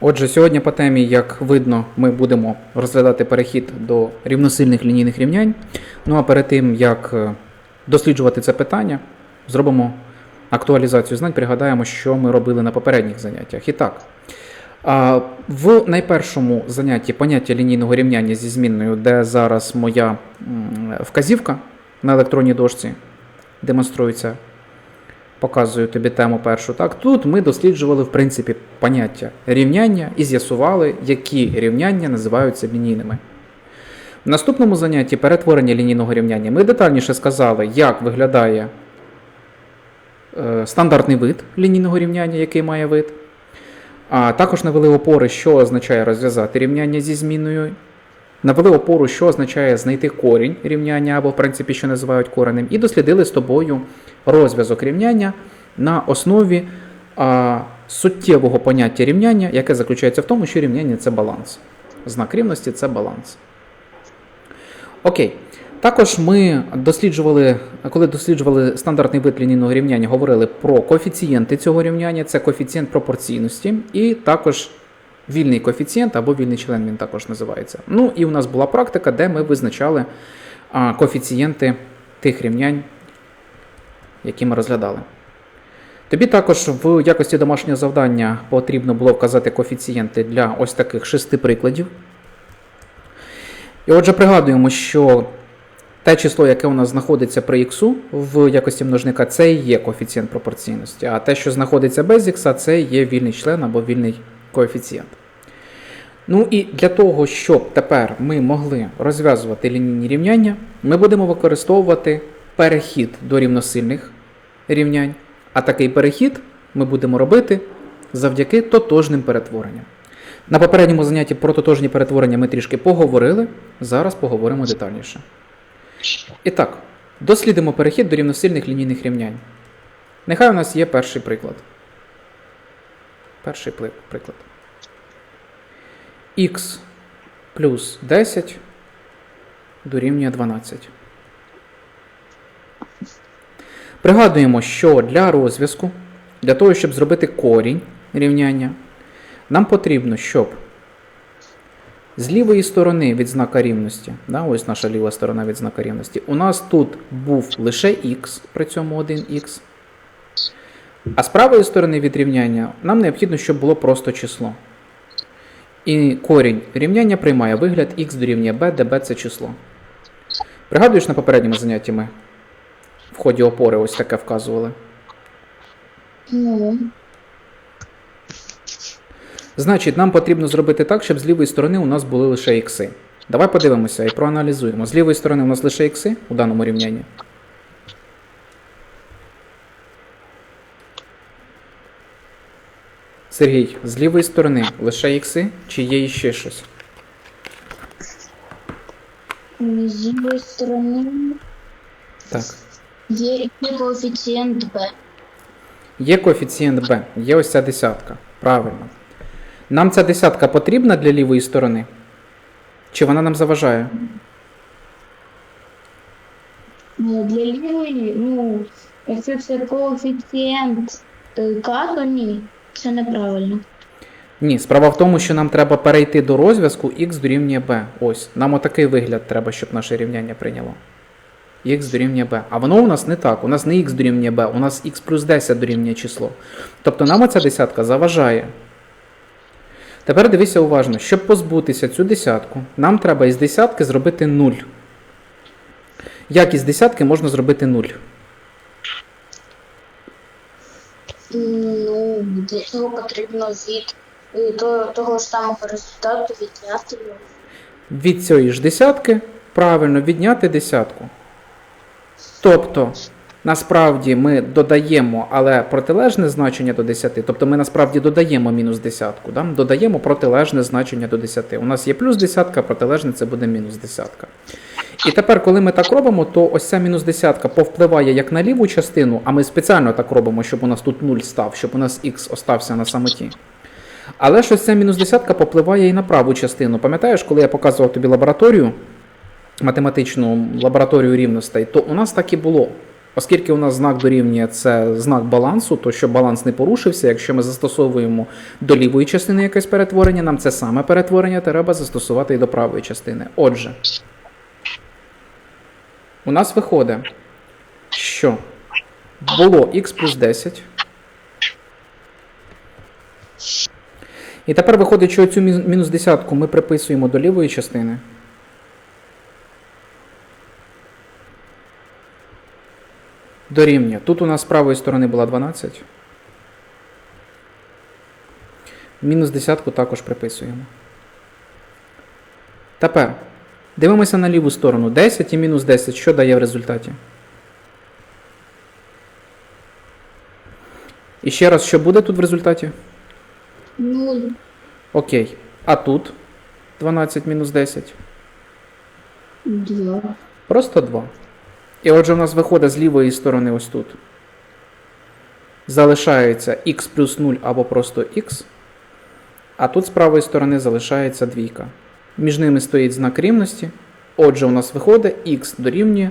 Отже, сьогодні по темі, як видно, ми будемо розглядати перехід до рівносильних лінійних рівнянь. Ну а перед тим, як е, досліджувати це питання, зробимо актуалізацію знань, пригадаємо, що ми робили на попередніх заняттях. І так, в найпершому занятті поняття лінійного рівняння зі змінною, де зараз моя вказівка на електронній дошці демонструється показую тобі тему першу. Так, тут ми досліджували в принципі поняття рівняння і з'ясували, які рівняння називаються лінійними. В наступному занятті перетворення лінійного рівняння ми детальніше сказали, як виглядає е, стандартний вид лінійного рівняння, який має вид. А також навели опори, що означає розв'язати рівняння зі зміною. Навели опору, що означає знайти корінь рівняння, або, в принципі, що називають коренем, і дослідили з тобою розв'язок рівняння на основі а, суттєвого поняття рівняння, яке заключається в тому, що рівняння це баланс. Знак рівності це баланс. Окей. Також ми досліджували, коли досліджували стандартний вид лінійного рівняння, говорили про коефіцієнти цього рівняння, це коефіцієнт пропорційності, і також вільний коефіцієнт або вільний член він також називається. Ну і у нас була практика, де ми визначали коефіцієнти тих рівнянь, які ми розглядали. Тобі також в якості домашнього завдання потрібно було вказати коефіцієнти для ось таких шести прикладів. І отже, пригадуємо, що те число, яке у нас знаходиться при х в якості множника, це і є коефіцієнт пропорційності, а те, що знаходиться без х, це є вільний член або вільний коефіцієнт. Ну і для того, щоб тепер ми могли розв'язувати лінійні рівняння, ми будемо використовувати перехід до рівносильних рівнянь. А такий перехід ми будемо робити завдяки тотожним перетворенням. На попередньому занятті про тотожні перетворення ми трішки поговорили, зараз поговоримо детальніше. І так, дослідимо перехід до рівносильних лінійних рівнянь. Нехай у нас є перший приклад. Перший приклад. Х плюс 10 дорівнює 12. Пригадуємо, що для розв'язку, для того, щоб зробити корінь рівняння, нам потрібно, щоб з лівої сторони від знака рівності, да, ось наша ліва сторона від знака рівності, у нас тут був лише х, при цьому 1х. А з правої сторони від рівняння нам необхідно, щоб було просто число. І корінь рівняння приймає вигляд х дорівнює b, де b це число. Пригадуєш, на попередньому занятті ми в ході опори ось таке вказували. Ну, Значить, нам потрібно зробити так, щоб з лівої сторони у нас були лише ікси. Давай подивимося і проаналізуємо. З лівої сторони у нас лише ікси у даному рівнянні. Сергій, з лівої сторони лише ікси чи є іще щось? з лівої сторони Так. є є коефіцієнт b. Є коефіцієнт b, є ось ця десятка. Правильно. Нам ця десятка потрібна для лівої сторони? Чи вона нам заважає? Для лівої, ну, якщо це коефіцієнт е, то ні, це неправильно. Ні, справа в тому, що нам треба перейти до розв'язку x дорівнює b. Ось, нам отакий вигляд треба, щоб наше рівняння прийняло. x дорівнює b. А воно у нас не так. У нас не x дорівнює b, у нас x плюс 10 дорівнює число. Тобто нам оця десятка заважає. Тепер дивися уважно, щоб позбутися цю десятку, нам треба із десятки зробити 0. Як із десятки можна зробити 0? Ну, для цього потрібно від е, того ж самого результату відняти його. від цієї ж десятки правильно відняти десятку. Тобто, насправді ми додаємо, але протилежне значення до 10, тобто ми насправді додаємо мінус десятку, да? додаємо протилежне значення до 10. У нас є плюс десятка, протилежне це буде мінус десятка. І тепер, коли ми так робимо, то ось ця мінус десятка повпливає як на ліву частину, а ми спеціально так робимо, щоб у нас тут 0 став, щоб у нас х остався на самоті. Але ж ось ця мінус десятка попливає і на праву частину. Пам'ятаєш, коли я показував тобі лабораторію, математичну лабораторію рівностей, то у нас так і було. Оскільки у нас знак дорівнює це знак балансу, то щоб баланс не порушився, якщо ми застосовуємо до лівої частини якесь перетворення, нам це саме перетворення треба застосувати і до правої частини. Отже, у нас виходить, що було х плюс 10. І тепер виходить, що цю мінус десятку ми приписуємо до лівої частини. Дорівнює. Тут у нас з правої сторони була 12. Мінус десятку також приписуємо. Тепер дивимося на ліву сторону. 10 і мінус 10. Що дає в результаті? І ще раз, що буде тут в результаті? Нуль. Окей. А тут 12 мінус 10. Два. Просто 2. І отже, в нас виходить з лівої сторони ось тут. Залишається х плюс 0 або просто х. А тут з правої сторони залишається двійка. Між ними стоїть знак рівності. Отже, у нас виходить х дорівнює.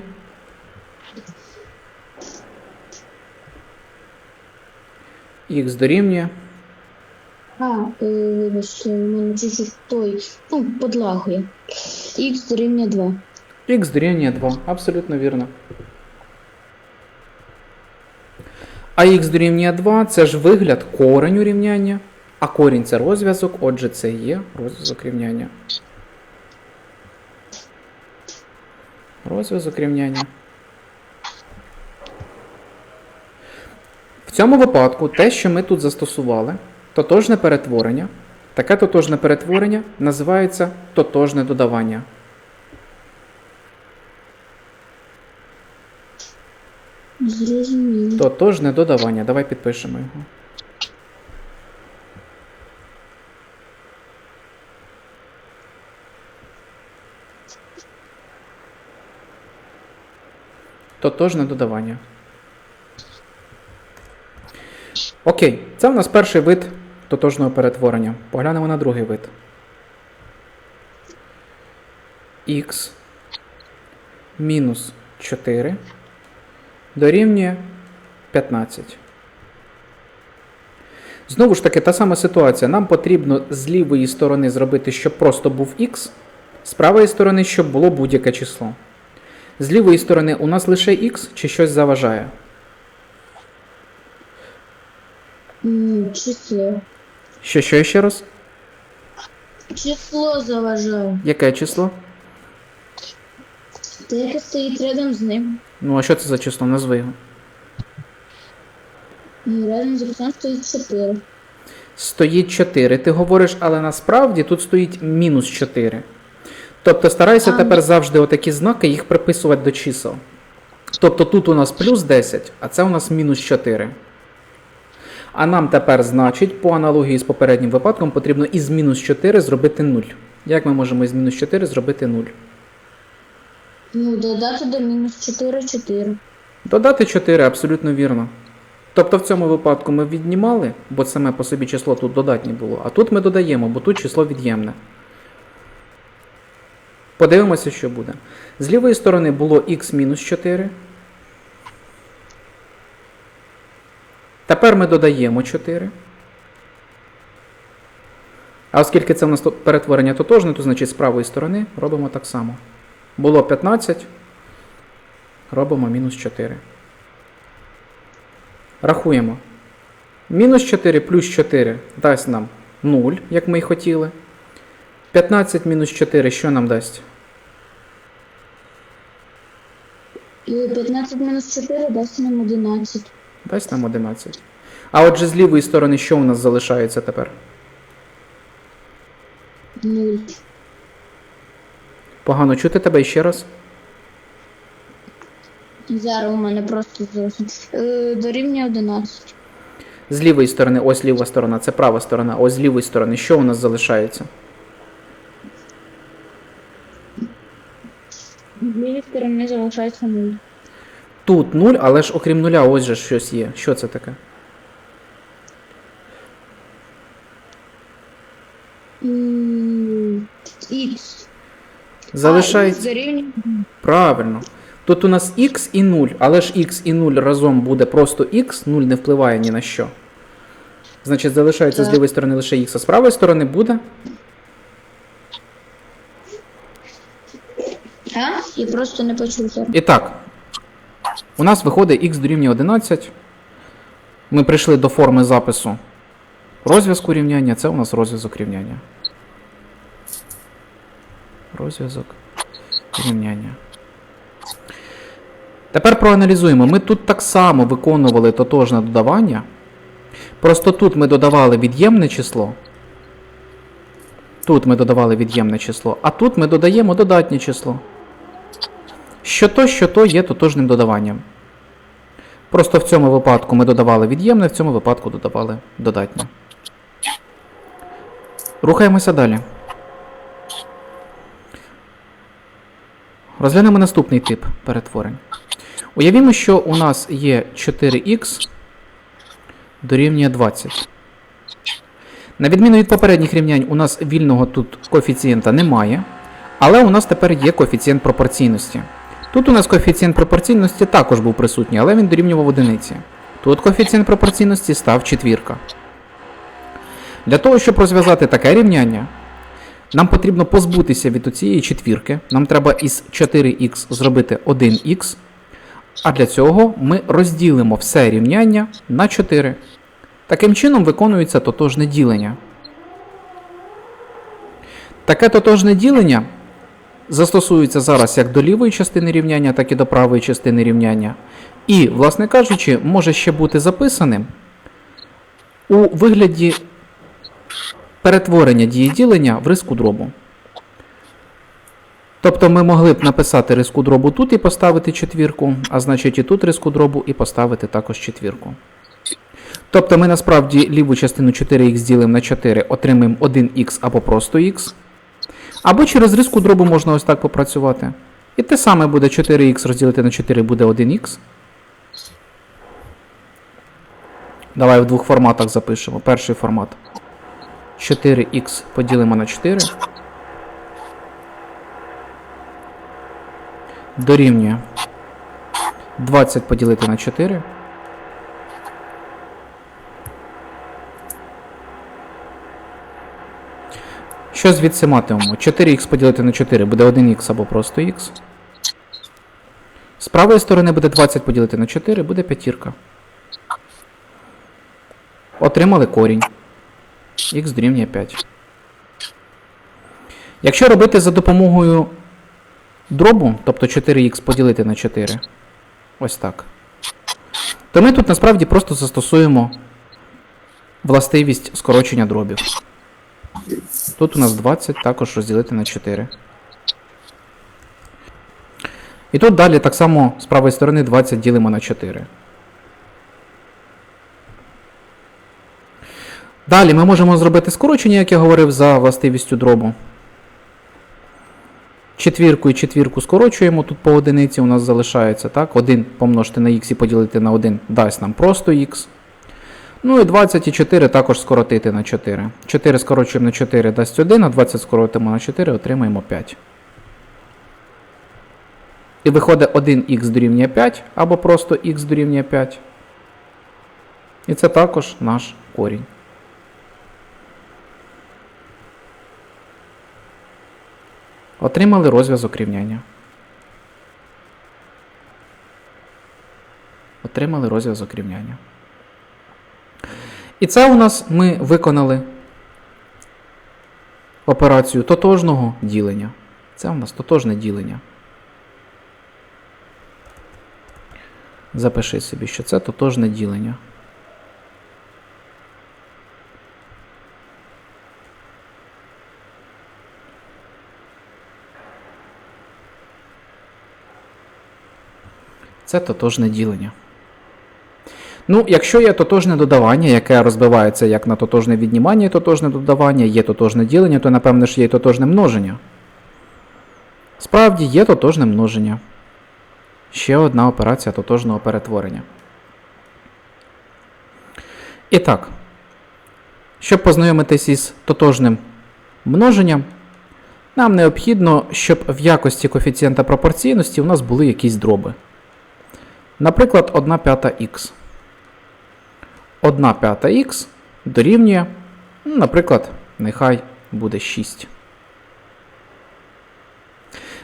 Х дорівнює. А, е, вибачте, у мене чуть-чуть той, ну, подлагує. Х дорівнює 2. Х дорівнює 2. Абсолютно вірно. А х дорівнює 2 це ж вигляд кореню рівняння, а корінь це розв'язок, отже, це є розв'язок рівняння. Розв'язок рівняння. В цьому випадку те, що ми тут застосували, тотожне перетворення, таке тотожне перетворення називається тотожне додавання. Тотожне додавання. Давай підпишемо його. Тотожне додавання. Окей, це в нас перший вид тотожного перетворення. Поглянемо на другий вид. Х мінус 4 дорівнює 15. Знову ж таки, та сама ситуація. Нам потрібно з лівої сторони зробити, щоб просто був х, з правої сторони, щоб було будь-яке число. З лівої сторони у нас лише х чи щось заважає. Число. Що, що ще раз? Число заважає. Яке число? Те, яке стоїть рядом з ним. Ну, а що це за число? Назви його. Ну, рядом з іксом стоїть 4. Стоїть 4. Ти говориш, але насправді тут стоїть мінус 4. Тобто старайся тепер завжди отакі знаки їх приписувати до чисел. Тобто тут у нас плюс 10, а це у нас мінус 4. А нам тепер, значить, по аналогії з попереднім випадком, потрібно із мінус 4 зробити 0. Як ми можемо із мінус 4 зробити 0? Ну, додати до мінус 4 4. Додати 4 абсолютно вірно. Тобто в цьому випадку ми віднімали, бо саме по собі число тут додатнє було, а тут ми додаємо, бо тут число від'ємне. Подивимося, що буде. З лівої сторони було х мінус 4. Тепер ми додаємо 4. А оскільки це в нас перетворення тотожне, то значить з правої сторони робимо так само. Було 15. Робимо мінус 4. Рахуємо. Мінус 4 плюс 4 дасть нам 0, як ми й хотіли. 15 мінус 4 що нам дасть? 15 мінус 4 дасть нам 11. Дасть нам 11. А отже, з лівої сторони, що у нас залишається тепер? 0. Погано чути тебе ще раз. Зараз у мене просто. Е, дорівнює 11. З лівої сторони, ось ліва сторона, це права сторона, ось з лівої сторони, що у нас залишається? Лівої сторони залишається 0. Тут 0, але ж окрім нуля, ось же щось є. Що це таке? Х. Залишається. А, Правильно. Тут у нас x і 0, але ж x і 0 разом буде просто x, 0 не впливає ні на що. Значить, залишається з лівої сторони лише x, а з правої сторони буде А? Я просто не почув. І так, у нас виходить x дорівнює 11. Ми прийшли до форми запису розв'язку рівняння. Це у нас розв'язок рівняння. Розв'язок рівняння. Тепер проаналізуємо. Ми тут так само виконували тотожне додавання. Просто тут ми додавали від'ємне число. Тут ми додавали від'ємне число, а тут ми додаємо додатнє число. Що то, що то є тотожним додаванням. Просто в цьому випадку ми додавали від'ємне, в цьому випадку додавали додатнє. Рухаємося далі. Розглянемо наступний тип перетворень. Уявімо, що у нас є 4х дорівнює 20. На відміну від попередніх рівнянь, у нас вільного тут коефіцієнта немає, але у нас тепер є коефіцієнт пропорційності. Тут у нас коефіцієнт пропорційності також був присутній, але він дорівнював одиниці. Тут коефіцієнт пропорційності став четвірка. Для того, щоб розв'язати таке рівняння, нам потрібно позбутися від цієї четвірки. Нам треба із 4х зробити 1х. А для цього ми розділимо все рівняння на 4. Таким чином виконується тотожне ділення. Таке тотожне ділення застосується зараз як до лівої частини рівняння, так і до правої частини рівняння. І, власне кажучи, може ще бути записаним у вигляді перетворення дії ділення в риску дробу. Тобто ми могли б написати риску дробу тут і поставити четвірку, а значить і тут риску дробу і поставити також четвірку. Тобто ми насправді ліву частину 4х ділимо на 4, отримаємо 1х або просто х. Або через риску дробу можна ось так попрацювати. І те саме буде 4х розділити на 4 буде 1х. Давай в двох форматах запишемо. Перший формат. 4х поділимо на 4. Дорівнює 20 поділити на 4. Що звідси матимемо? 4х поділити на 4 буде 1х або просто х. З правої сторони буде 20 поділити на 4, буде п'ятірка. Отримали корінь. Х дорівнює 5. Якщо робити за допомогою дробу, тобто 4х поділити на 4, ось так, то ми тут насправді просто застосуємо властивість скорочення дробів. Тут у нас 20 також розділити на 4. І тут далі так само з правої сторони 20 ділимо на 4. Далі ми можемо зробити скорочення, як я говорив, за властивістю дробу. Четвірку і четвірку скорочуємо, тут по одиниці у нас залишається, так? 1 помножити на х і поділити на 1 дасть нам просто х. Ну і 24 також скоротити на 4. 4 скорочуємо на 4 дасть 1, а 20 скоротимо на 4, отримаємо 5. І виходить 1х дорівнює 5, або просто х дорівнює 5. І це також наш корінь. Отримали розв'язок рівняння. Отримали розв'язок рівняння. І це у нас ми виконали операцію тотожного ділення. Це у нас тотожне ділення. Запиши собі, що це тотожне ділення. Це тотожне ділення. Ну, якщо є тотожне додавання, яке розбивається як на тотожне віднімання і тотожне додавання, є тотожне ділення, то напевно ж є і тотожне множення. Справді є тотожне множення. Ще одна операція тотожного перетворення. І так, щоб познайомитись із тотожним множенням, Нам необхідно, щоб в якості коефіцієнта пропорційності у нас були якісь дроби. Наприклад, 1 п'ята х. 1 п'ята х дорівнює, ну, наприклад, нехай буде 6.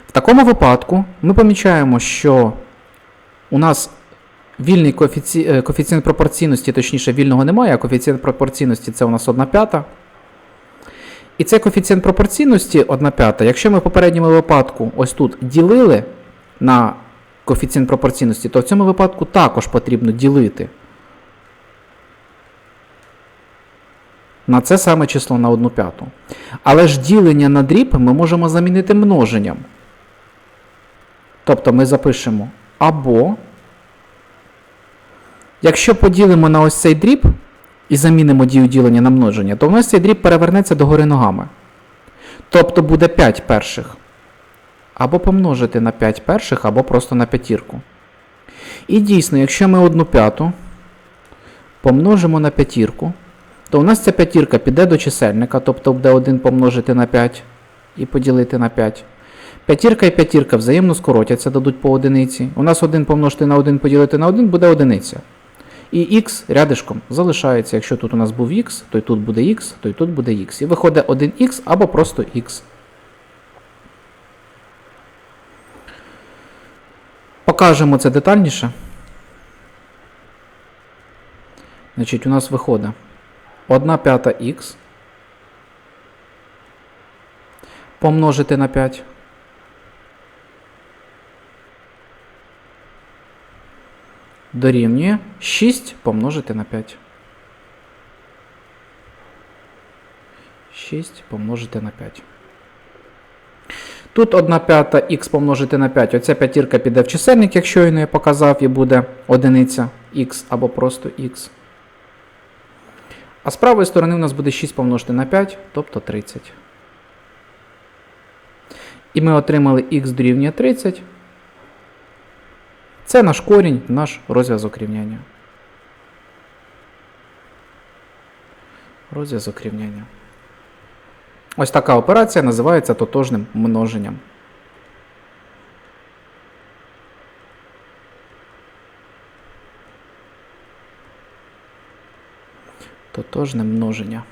В такому випадку ми помічаємо, що у нас вільний коефіці... е, коефіцієнт пропорційності, точніше, вільного немає, а коефіцієнт пропорційності це у нас 1 п'ята. І цей коефіцієнт пропорційності 1 п'ята, якщо ми в попередньому випадку ось тут ділили на коефіцієнт пропорційності, то в цьому випадку також потрібно ділити на це саме число на 1 п'яту. Але ж ділення на дріб ми можемо замінити множенням. Тобто ми запишемо або, якщо поділимо на ось цей дріб і замінимо дію ділення на множення, то в нас цей дріб перевернеться догори ногами. Тобто буде 5 перших. Або помножити на 5 перших, або просто на п'ятірку. І дійсно, якщо ми одну п'яту помножимо на п'ятірку, то у нас ця п'ятірка піде до чисельника, тобто буде 1 помножити на 5 і поділити на 5. П'ятірка і п'ятірка взаємно скоротяться, дадуть по одиниці. У нас 1 помножити на 1 поділити на 1 буде одиниця. І х рядишком залишається. Якщо тут у нас був х, то й тут буде х, то й тут буде х. І виходить 1х або просто х. Покажемо це детальніше. Значить, у нас виходить 1 п'ята х помножити на 5. Дорівнює 6 помножити на 5. 6 помножити на 5. Тут 1 п'ята х помножити на 5. Оця п'ятірка піде в чисельник, як щойно я показав, і буде одиниця х або просто х. А з правої сторони у нас буде 6 помножити на 5, тобто 30. І ми отримали х дорівнює 30. Це наш корінь, наш розв'язок рівняння. Розв'язок рівняння. Ось така операція називається тотожним множенням. Тотожне множення.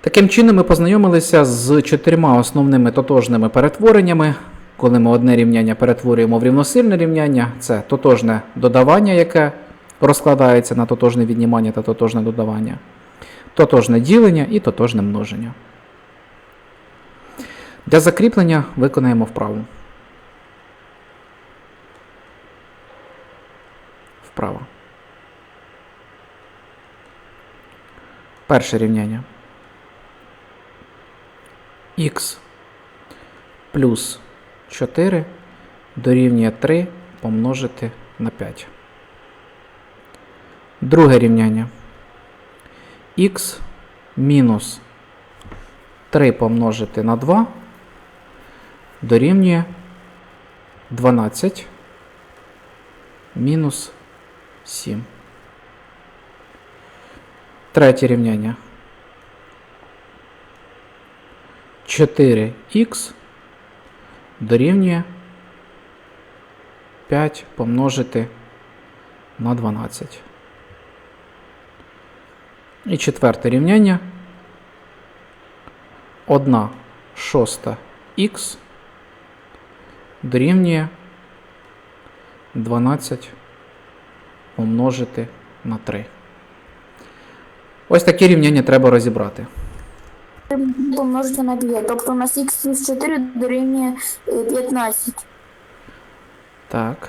Таким чином, ми познайомилися з чотирма основними тотожними перетвореннями. Коли ми одне рівняння перетворюємо в рівносильне рівняння, це тотожне додавання, яке розкладається на тотожне віднімання та тотожне додавання, тотожне ділення і тотожне множення. Для закріплення виконаємо вправу. Вправо. Перше рівняння. х плюс 4 дорівнює 3 помножити на 5. Друге рівняння. х мінус 3 помножити на 2 дорівнює 12 мінус 7. Третє рівняння. 4х дорівнює 5 помножити на 12. І четверте рівняння. 1 шоста х дорівнює 12 помножити на 3. Ось такі рівняння треба розібрати. помножити на 5. Тобто у нас х плюс 4 дорівнює е, 15. Так.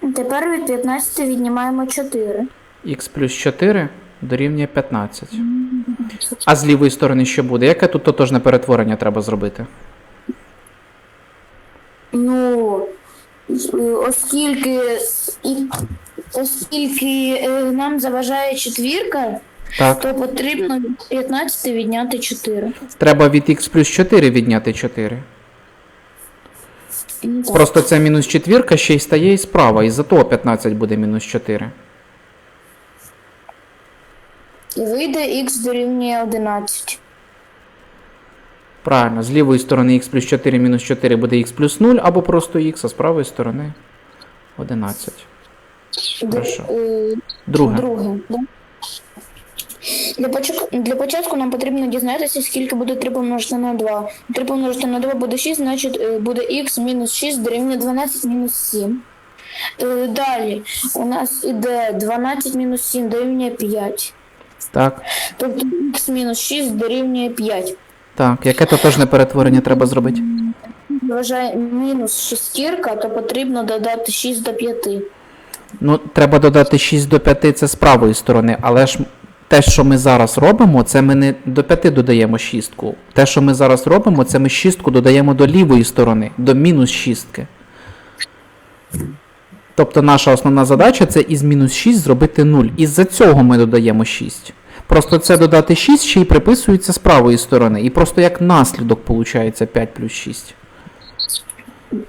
Тепер від 15 віднімаємо 4. х плюс 4 дорівнює 15. А з лівої сторони що буде? Яке тут тотожне перетворення треба зробити? Ну, е, оскільки, і- оскільки е, нам заважає четвірка, Так. то потрібно від 15 відняти 4. Треба від х плюс 4 відняти 4. Ну, так. Просто це мінус четвірка ще й стає і справа, і за того 15 буде мінус 4. І вийде х дорівнює 11. Правильно, з лівої сторони х плюс 4 мінус 4 буде х плюс 0, або просто х, а з правої сторони 11. Хорошо. Друге. Друге. Для, початку, для початку нам потрібно дізнатися, скільки буде 3 помножити на 2. 3 помножити на 2 буде 6, значить е, буде х мінус 6 дорівнює 12 мінус 7. Е, Далі у нас іде 12 мінус 7 дорівнює 5. Так. Тобто х мінус 6 дорівнює 5. Так, яке тотожне перетворення треба зробити? Вважає мінус шестірка, то потрібно додати 6 до 5. Ну, треба додати 6 до 5 це з правої сторони, але ж те, що ми зараз робимо, це ми не до 5 додаємо шістку. Те, що ми зараз робимо, це ми шістку додаємо до лівої сторони, до мінус шістки. Тобто наша основна задача це із мінус 6 зробити 0. Із-за цього ми додаємо 6. Просто це додати 6 ще й приписується з правої сторони. І просто як наслідок виходить 5 плюс 6.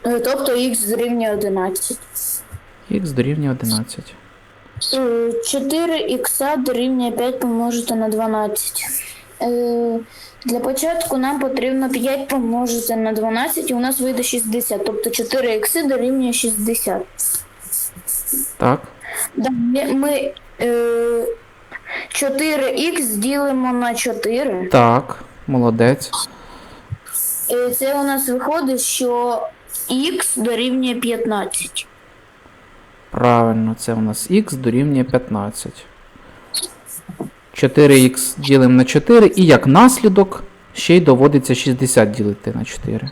Е, Тобто х дорівнює 11. Х дорівнює 11. 4 х дорівнює 5 помножити на 12. Е, Для початку нам потрібно 5 помножити на 12, і у нас вийде 60. Тобто 4 х дорівнює 60. Так. Ми е, 4х ділимо на 4. Так, молодець. Е, Це у нас виходить, що х дорівнює 15. Правильно, це у нас х дорівнює 15. 4х ділимо на 4, і як наслідок ще й доводиться 60 ділити на 4.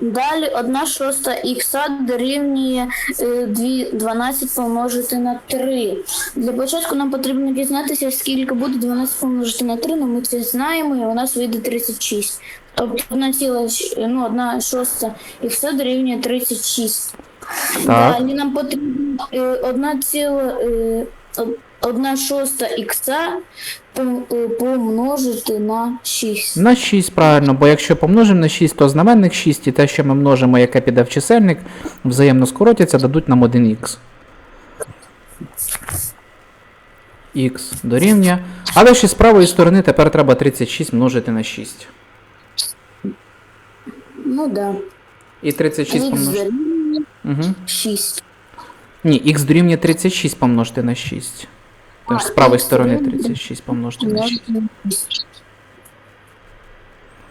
Далі 1 шоста х дорівнює е, 12 помножити на 3. Для початку нам потрібно дізнатися, скільки буде 12 помножити на 3, але ми це знаємо, і у нас вийде 36. Тобто 1, ціла, ну, 1 шоста х дорівнює 36. Так. Далі нам потрібно е, 1 ціла, е, 1 шоста х помножити на 6. На 6, правильно, бо якщо помножимо на 6, то знаменник 6 і те, що ми множимо, яке піде в чисельник, взаємно скоротяться, дадуть нам 1х. х дорівнює. Але ще з правої сторони тепер треба 36 множити на 6. Ну так. Да. І 36 помножити. Угу. 6. Ні, х дорівнює 36 помножити на 6. Тож з правої сторони 36 помножити на 6.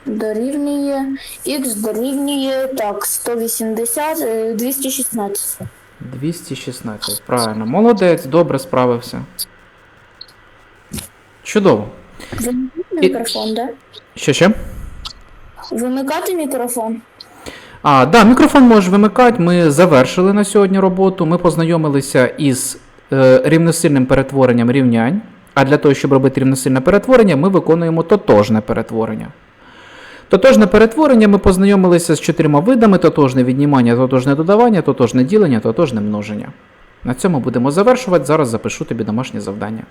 Дорівнює х дорівнює так, 180, е, 216. 216. Правильно. Молодець, добре справився. Чудово. Вимикати мікрофон, да? Що ще? Вимикати мікрофон. А, да, мікрофон можеш вимикати. Ми завершили на сьогодні роботу. Ми познайомилися із рівносильним перетворенням рівнянь. А для того, щоб робити рівносильне перетворення, ми виконуємо тотожне перетворення. Тотожне перетворення ми познайомилися з чотирма видами: тотожне віднімання, тотожне додавання, тотожне ділення, тотожне множення. На цьому будемо завершувати. Зараз запишу тобі домашнє завдання.